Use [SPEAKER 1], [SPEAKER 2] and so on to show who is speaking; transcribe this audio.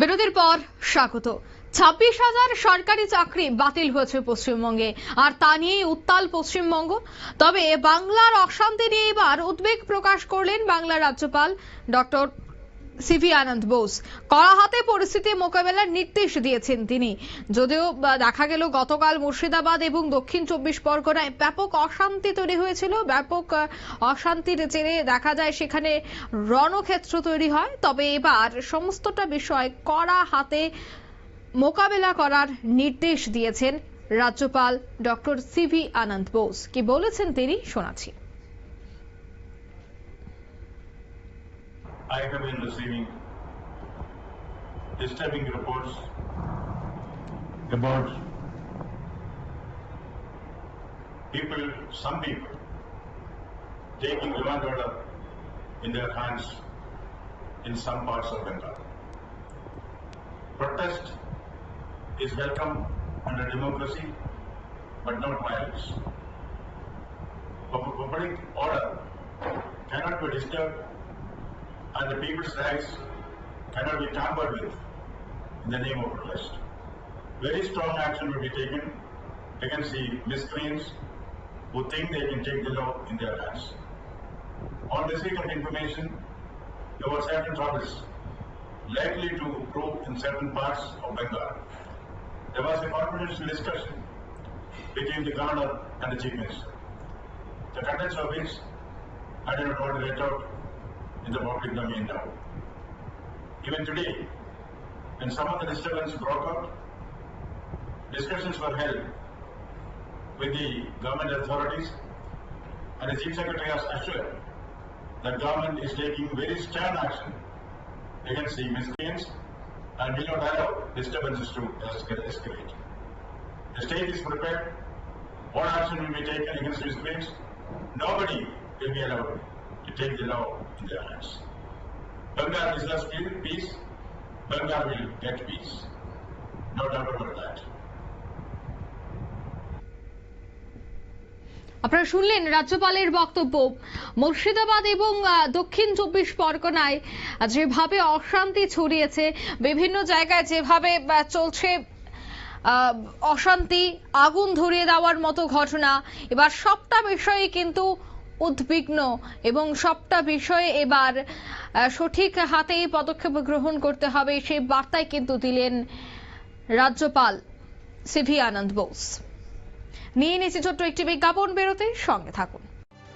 [SPEAKER 1] বিরতির পর স্বাগত। ছাব্বিশ হাজার সরকারি চাকরি বাতিল হয়েছে পশ্চিমবঙ্গে, আর তা নিয়েই উত্তাল পশ্চিমবঙ্গ। তবে বাংলার অশান্তি নিয়ে এবার উদ্বেগ প্রকাশ করলেন বাংলার রাজ্যপাল ডক্টর সিভি আনন্দ বোস। কড়া হাতে পরিস্থিতি মোকাবেলার নির্দেশ দিয়েছেন তিনি। যদিও দেখা গেল গতকাল মুর্শিদাবাদ এবং দক্ষিণ চব্বিশ পরগনায় ব্যাপক অশান্তি তৈরি হয়েছিল। ব্যাপক অশান্তির জেরে দেখা যায় সেখানে রণক্ষেত্র তৈরি হয়। তবে এবার সমস্তটা বিষয় কড়া হাতে মোকাবেলা করার নির্দেশ দিয়েছেন রাজ্যপাল ডক্টর সিভি আনন্দ বোস। কি বলেছেন তিনি, শোনাচ্ছি।
[SPEAKER 2] I have been receiving disturbing reports about people, some people, taking law order in their hands in some parts of Bengal. Protest is welcome under democracy, but not violence. Public order cannot be disturbed and the people's rights cannot be tampered with in the name of protest. Very strong action will be taken against the miscreants who think they can take the law in their hands. On receipt of information there were certain troubles likely to grow in certain parts of Bengal, there was a confidential discussion between the governor and the chief minister. The contents of which I did not want to let out in the public domain now. Even today, when some of the disturbance broke out, discussions were held with the government authorities and the chief secretary has assured that government is taking very stern action against the miscreants and will not allow disturbances to escalate. The state is prepared. What action will be taken against miscreants? Nobody will be allowed to take the law in their hands. Bengal deserves pe- peace. Bengal will get peace. No doubt about that.
[SPEAKER 1] আপনারা শুনলেন রাজ্যপালের বক্তব্য মুর্শিদাবাদ এবং দক্ষিণ চব্বিশ পরগনায় যেভাবে অশান্তি ছড়িয়েছে, বিভিন্ন জায়গায় যেভাবে চলছে অশান্তি, আগুন ধরিয়ে দেওয়ার মতো ঘটনা, এবার সবটা বিষয়ে কিন্তু উদ্বিগ্ন এবং সবটা বিষয়ে এবার সঠিক হাতেই পদক্ষেপ গ্রহণ করতে হবে সেই বার্তায় কিন্তু দিলেন রাজ্যপাল সিভি আনন্দ বোস। নিয়ে নিয়েছি ছোট্ট একটি বিজ্ঞাপন বেরোতে সঙ্গে থাকুন।